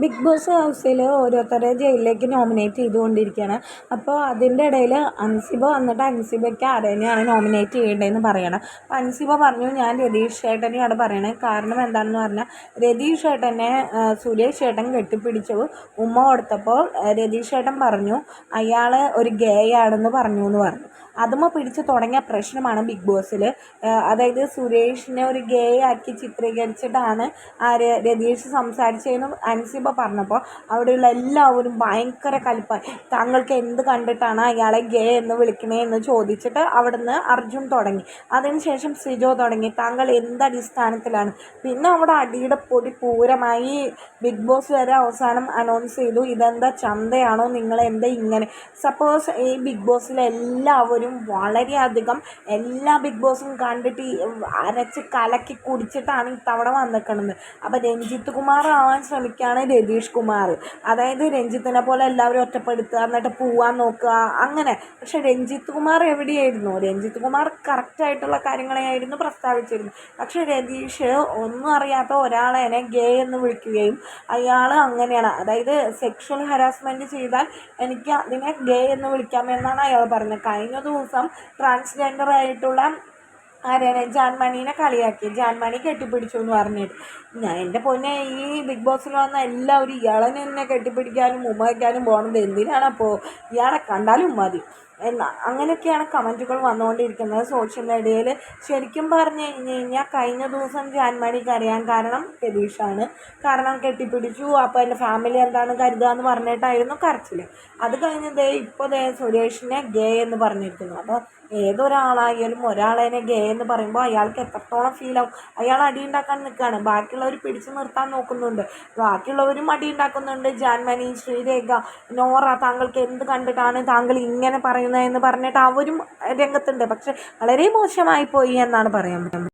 Big boss ഹൗസിൽ ഓരോരുത്തരെ ജയിലിലേക്ക് നോമിനേറ്റ് ചെയ്തുകൊണ്ടിരിക്കുകയാണ്. അപ്പോൾ അതിന്റെ ഇടയിൽ അൻസിബ വന്നിട്ട് അൻസിബയ്ക്ക് ആരെയാണ് നോമിനേറ്റ് ചെയ്യേണ്ടതെന്ന് പറയണം. അപ്പോൾ അൻസിബ പറഞ്ഞു ഞാൻ രതീഷ് ചേട്ടനെയാണ് പറയണത്. കാരണം എന്താണെന്ന് പറഞ്ഞാൽ രതീഷ് ചേട്ടനെ സുരേഷ് ചേട്ടൻ കെട്ടിപ്പിടിച്ചു. ഉമ്മ കൊടുത്തപ്പോൾ രതീഷ് ചേട്ടൻ പറഞ്ഞു അയാൾ ഒരു ഗേ ആണെന്ന് പറഞ്ഞു എന്ന് പറഞ്ഞു. അതുമ്മ പിടിച്ച് തുടങ്ങിയ പ്രശ്നമാണ് ബിഗ് ബോസിൽ അതായത് സുരേഷിനെ ഒരു ഗേ ആക്കി ചിത്രീകരിച്ചിട്ടാണ് ആര് രതീഷ് സംസാരിച്ചതെന്ന് അൻസിബ പറഞ്ഞപ്പോൾ അവിടെയുള്ള എല്ലാവരും ഭയങ്കര കലിപ്പായി താങ്കൾക്ക് എന്ത് കണ്ടിട്ടാണ് അയാളെ ഗേ എന്ന് വിളിക്കണേ എന്ന് ചോദിച്ചിട്ട് അവിടുന്ന് അർജുൻ തുടങ്ങി. അതിനുശേഷം സിജോ തുടങ്ങി. താങ്കൾ എന്ത് അടിസ്ഥാനത്തിലാണ്? പിന്നെ അവിടെ അടിയുടെ പൊടി പൂരമായി ബിഗ് ബോസ് വരെ അവസാനം അനൗൺസ് ചെയ്തു. ഇതെന്താ ചന്തയാണോ? നിങ്ങൾ എന്താ ഇങ്ങനെ? സപ്പോസ് ഈ ബിഗ് ബോസിലെ എല്ലാവരും വളരെയധികം എല്ലാ ബിഗ് ബോസും കണ്ടിട്ട് അരച്ച് കലക്കി കുടിച്ചിട്ടാണ് ഇത്തവണ വന്നിരിക്കുന്നത് അപ്പോൾ രഞ്ജിത്ത് കുമാർ ആവാൻ ശ്രമിക്കുകയാണ് രതീഷ് കുമാർ. അതായത് രഞ്ജിത്തിനെ പോലെ എല്ലാവരും ഒറ്റപ്പെടുത്തുക എന്നിട്ട് പോവാൻ നോക്കുക അങ്ങനെ. പക്ഷെ രഞ്ജിത്ത് കുമാർ എവിടെയായിരുന്നു? രഞ്ജിത്ത് കുമാർ കറക്റ്റായിട്ടുള്ള കാര്യങ്ങളെയായിരുന്നു പ്രസ്താവിച്ചിരുന്നത്. പക്ഷേ രതീഷ് ഒന്നും അറിയാത്ത ഒരാളെ ഗേ എന്ന് വിളിക്കുകയും അയാൾ അങ്ങനെയാണ്. അതായത് സെക്ഷൽ ഹരാസ്മെന്റ് ചെയ്താൽ എനിക്ക് അതിനെ ഗേ എന്ന് വിളിക്കാമെന്നാണ് അയാൾ പറഞ്ഞത്. കഴിഞ്ഞ ദിവസം ട്രാൻസ്ജെൻഡർ ആയിട്ടുള്ള ആരെയാണ് ജാൻമണീനെ കളിയാക്കി. ജാൻമണി കെട്ടിപ്പിടിച്ചു എന്ന് പറഞ്ഞിട്ട്. ഞാൻ എന്റെ പൊന്നെ ഈ ബിഗ് ബോസിൽ വന്ന എല്ലാവരും ഇയാളെ എന്നെ കെട്ടിപ്പിടിക്കാനും ഉമ്മ വയ്ക്കാനും പോകണത് എന്തിനാണപ്പോൾ ഇയാളെ കണ്ടാലും മതി. എന്നാ അങ്ങനെയൊക്കെയാണ് കമന്റുകൾ വന്നുകൊണ്ടിരിക്കുന്നത് സോഷ്യൽ മീഡിയയിൽ. ശരിക്കും പറഞ്ഞു കഴിഞ്ഞ് കഴിഞ്ഞാൽ കഴിഞ്ഞ ദിവസം ജാൻമണിക്ക് അറിയാൻ കാരണം രതീഷാണ് കാരണം കെട്ടിപ്പിടിച്ചു. അപ്പോൾ എന്റെ ഫാമിലി എന്താണ് കരുതുക എന്ന് പറഞ്ഞിട്ടായിരുന്നു കരച്ചിൽ അത് കഴിഞ്ഞത് ഇപ്പോൾ ദേ സുരേഷിനെ ഗേ എന്ന് പറഞ്ഞിരിക്കുന്നു. അപ്പോൾ ഏതൊരാളായാലും ഒരാളെന്നെ ഗേ എന്ന് പറയുമ്പോൾ അയാൾക്ക് എത്രത്തോളം ഫീലാവും അയാൾ അടി ഉണ്ടാക്കാൻ നിൽക്കുകയാണ് ബാക്കിയുള്ളവർ പിടിച്ചു നിർത്താൻ നോക്കുന്നുണ്ട്. ബാക്കിയുള്ളവരും അടി ഉണ്ടാക്കുന്നുണ്ട്. ജാൻമണി ശ്രീരേഖ നോറ താങ്കൾക്ക് എന്ത് കണ്ടിട്ടാണ് താങ്കൾ ഇങ്ങനെ പറയുന്നത് എന്ന് പറഞ്ഞിട്ട് അവരും രംഗത്തുണ്ട്. പക്ഷെ വളരെ മോശമായി പോയി എന്നാണ് പറയാൻ പറ്റുന്നത്.